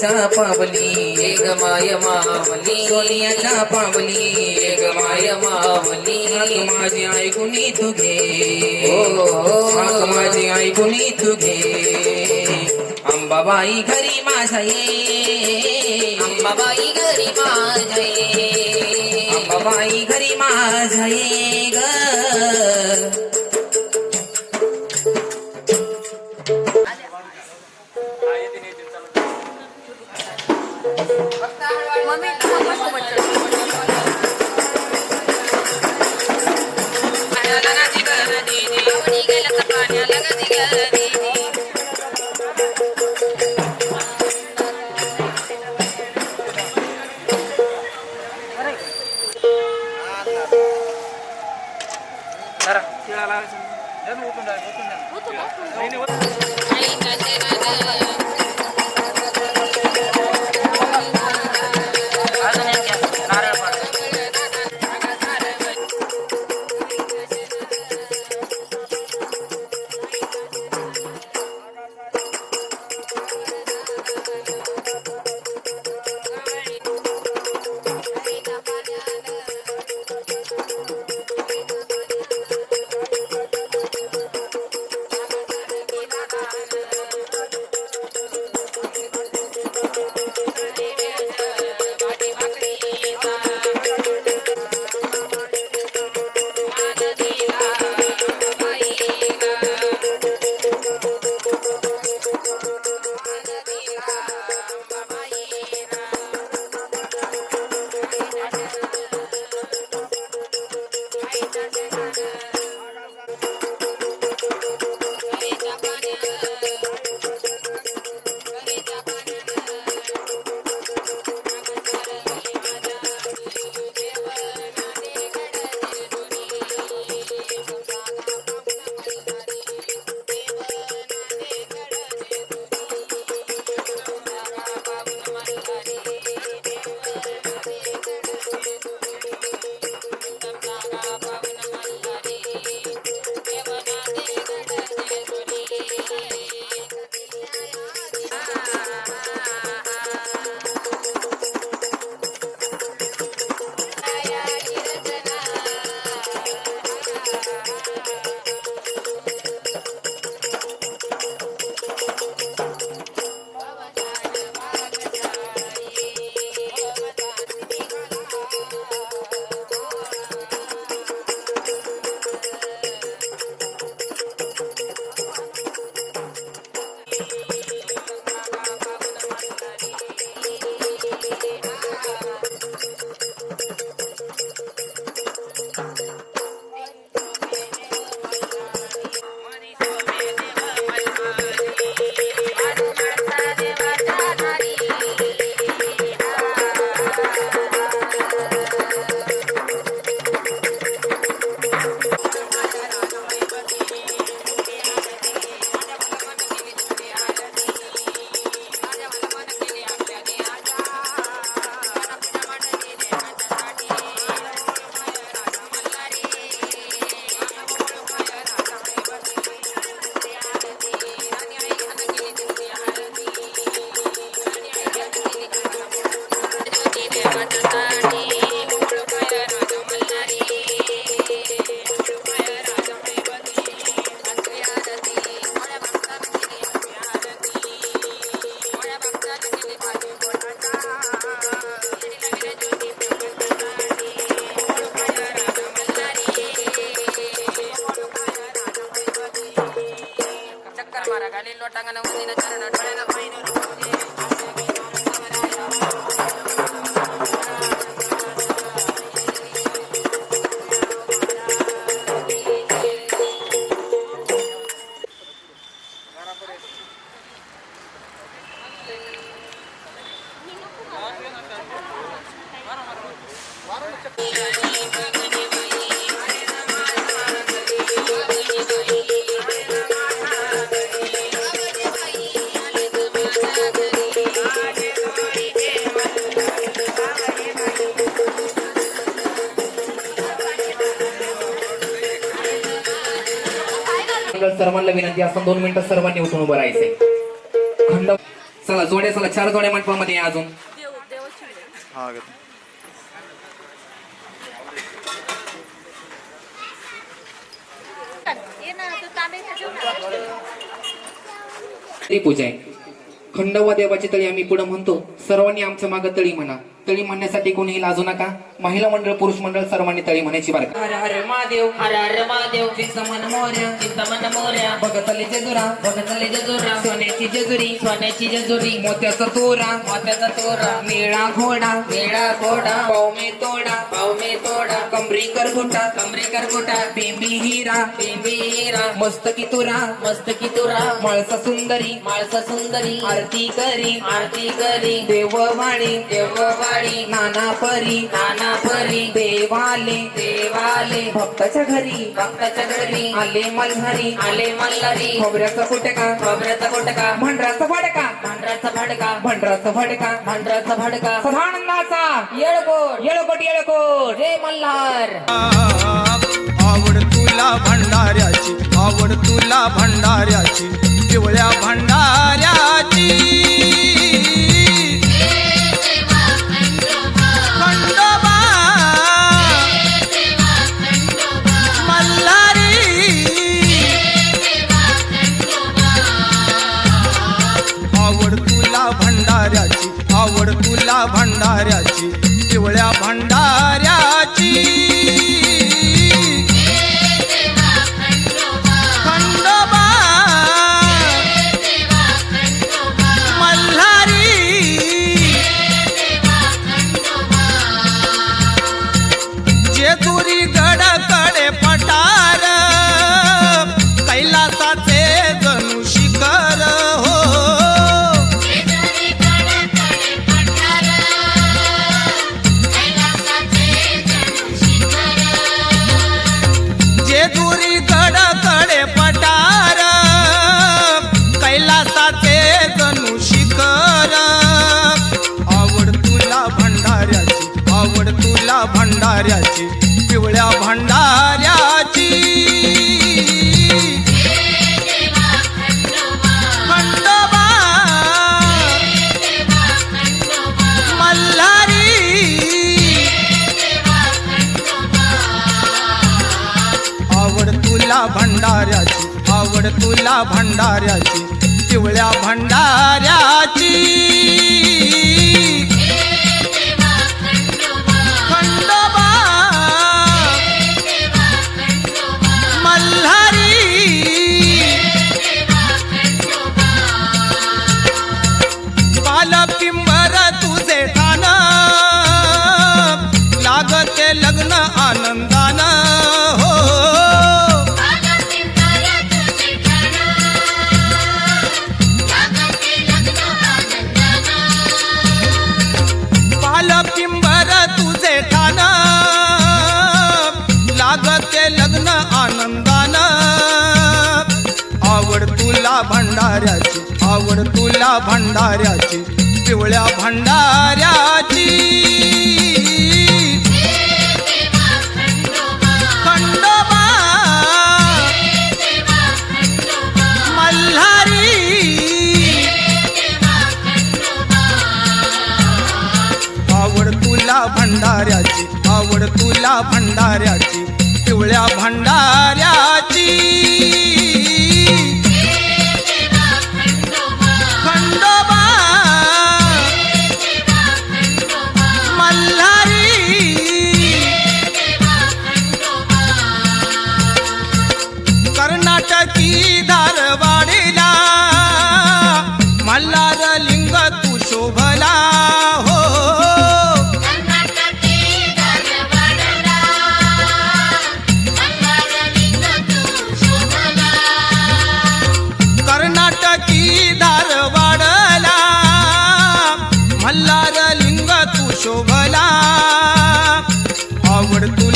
सोनियाच्या पावली एक माय मावली. सोनियाच्या पावली एक माय मावली. माझी ऐकुनी तू घे. ओ, ओ, हाक माझी ऐकुनी तू घे. अंबाबाई घरी माझ्या. ये अंबाबाई घरी माझे अंबाबाई घरी माझ्या ये ग. అయినా గాలిలో టంగన ఉంది చరణ డొలెన పైన सर्वांना विनंती असं दोन मिनिटं सर्वांनी उठून उभं राहायचंय. खंड चला जोड्या चला चार जोड्या मंडपामध्ये या अजून. देवाची तळी पूजा आहे. खंडोबा देवाची तळी आम्ही पुढे म्हणतो सर्वांनी आमच्या मागे तळी म्हणा. तळी म्हणण्यासाठी कोणीही लाजू नका महिला मंडळ पुरुष मंडळ सर्वांनी तळी म्हणायची बरं. हर हर महादेव. हर हर महादेव. चिंतमन मोर्या. चिंतमन मोर्या. भगतले जेजुरा. भगतले जजुरा. सोन्याची जेजुरी. सोन्याची जजुरी. मोत्याचा तोरा. मोत्याचा तोरा. निळा घोडा. निळा घोडा. पावमे तोडा. पावमे तोडा. कमरी करगुटा. कमरे करकुटा बेंबी हिरा. बिंबी हिरा. मस्तकी तुरा मस्तकी तुरा मळसा सुंदरी. माळसा सुंदरी. आरती करी. आरती करी. देववाणी. देववाडी नाना परी. नाना परी देवाले. देवाले. भक्ताच्या घरी. भक्ताच्या घरी. आले मल्हारी आले मल्हारी खोबऱ्याचा कुटका. खोबऱ्याचा कोटका. भंडराचा फडका भांडराचा भाडका. भंडराचा फडका भांडराचा भाडका. सदानंदाचा. येळकोट. येळकोट येळकोट. रे मल्हार. आवड तुला भंडाऱ्याची. आवड तुला भंडाऱ्याची. पिवळ्या भंडाऱ्याची. भंडाऱ्याची पिवळ्या भंडाऱ्याची. खंडोबा मल्हारी. आवड तुला भंडाऱ्याची आवड तुला भंडाऱ्याची पिवळ्या भंडाऱ्याची. भंडाऱ्याची. आवड तुला भंडाऱ्याची. पिवळ्या भंडाऱ्याची. भंडाऱ्याची. आवड तुला भंडाऱ्याची. पिवळ्या भंडाऱ्या.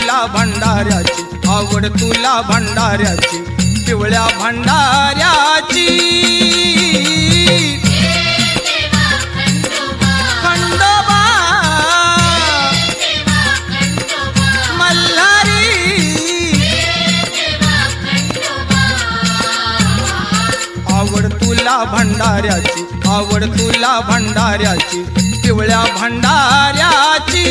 तुला भंडाऱ्याची आवड तुला भंडाऱ्याची पिवळ्या भंडाऱ्याची. आवड तुला भंडाऱ्याची आवड तुला भंडाऱ्याची पिवळ्या भंडाऱ्याची.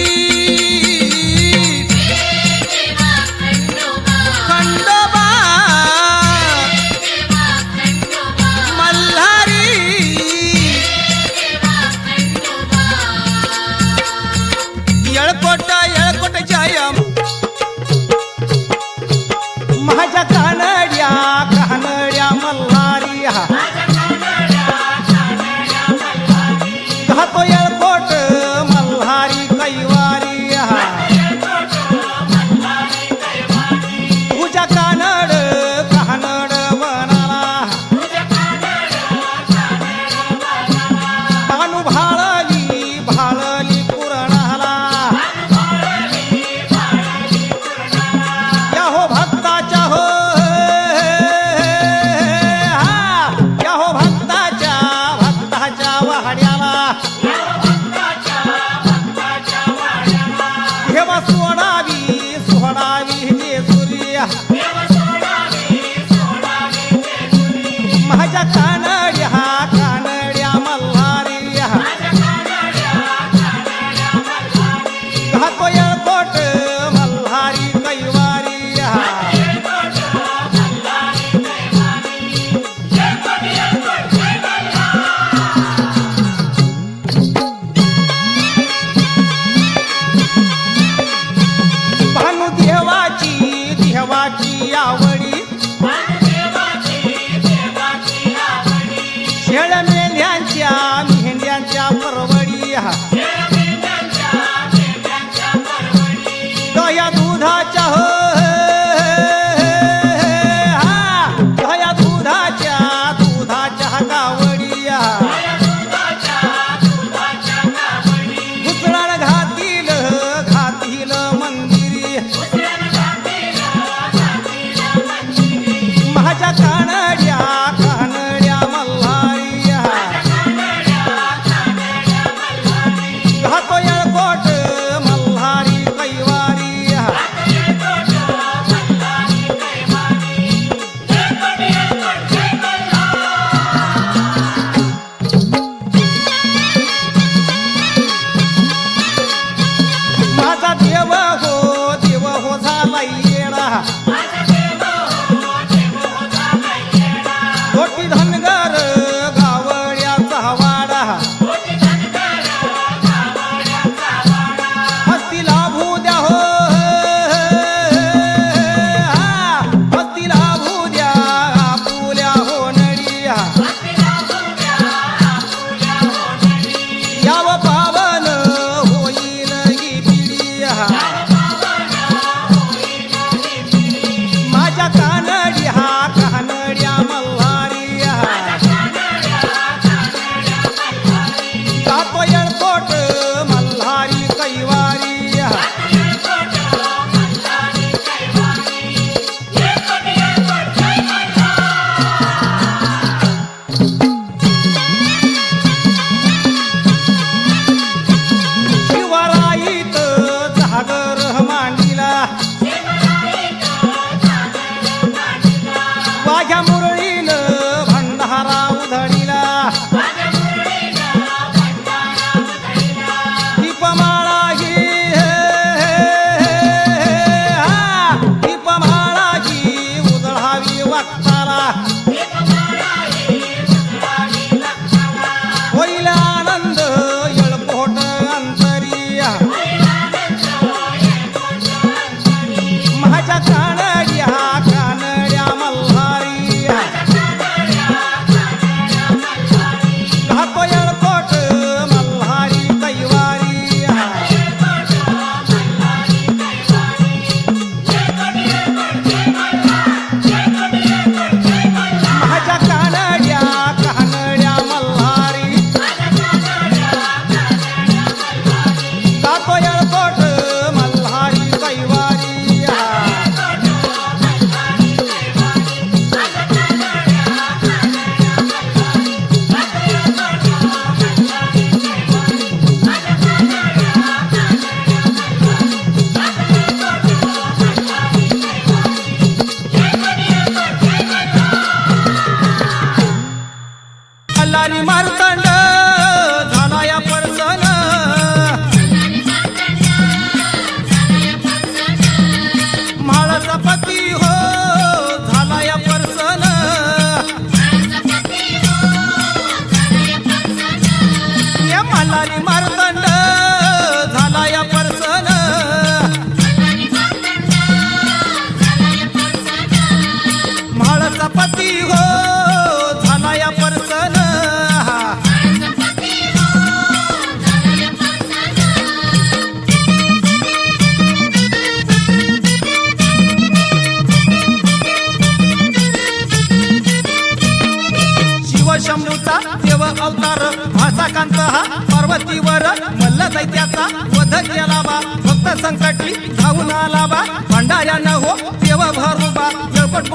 പോടാ आवडी ರಾಜಕಾರಣ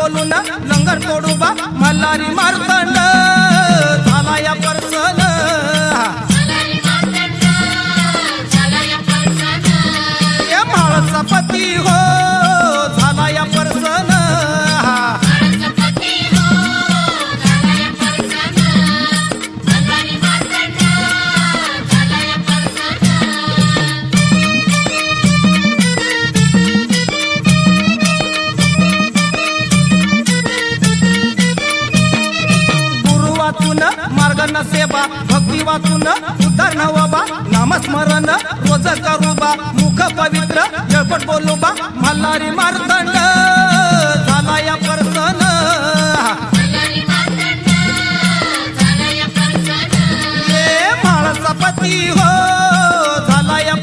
जळपट बोलून लंगर तोडू बा लागन सेवा भक्ती वाचून उद्धार नवा नामस्मरण रोज करू बा मुख पवित्र जळपट बोलू बा मल्हारी मारतंड झाला या परसन ये माळसा पती हो झाला या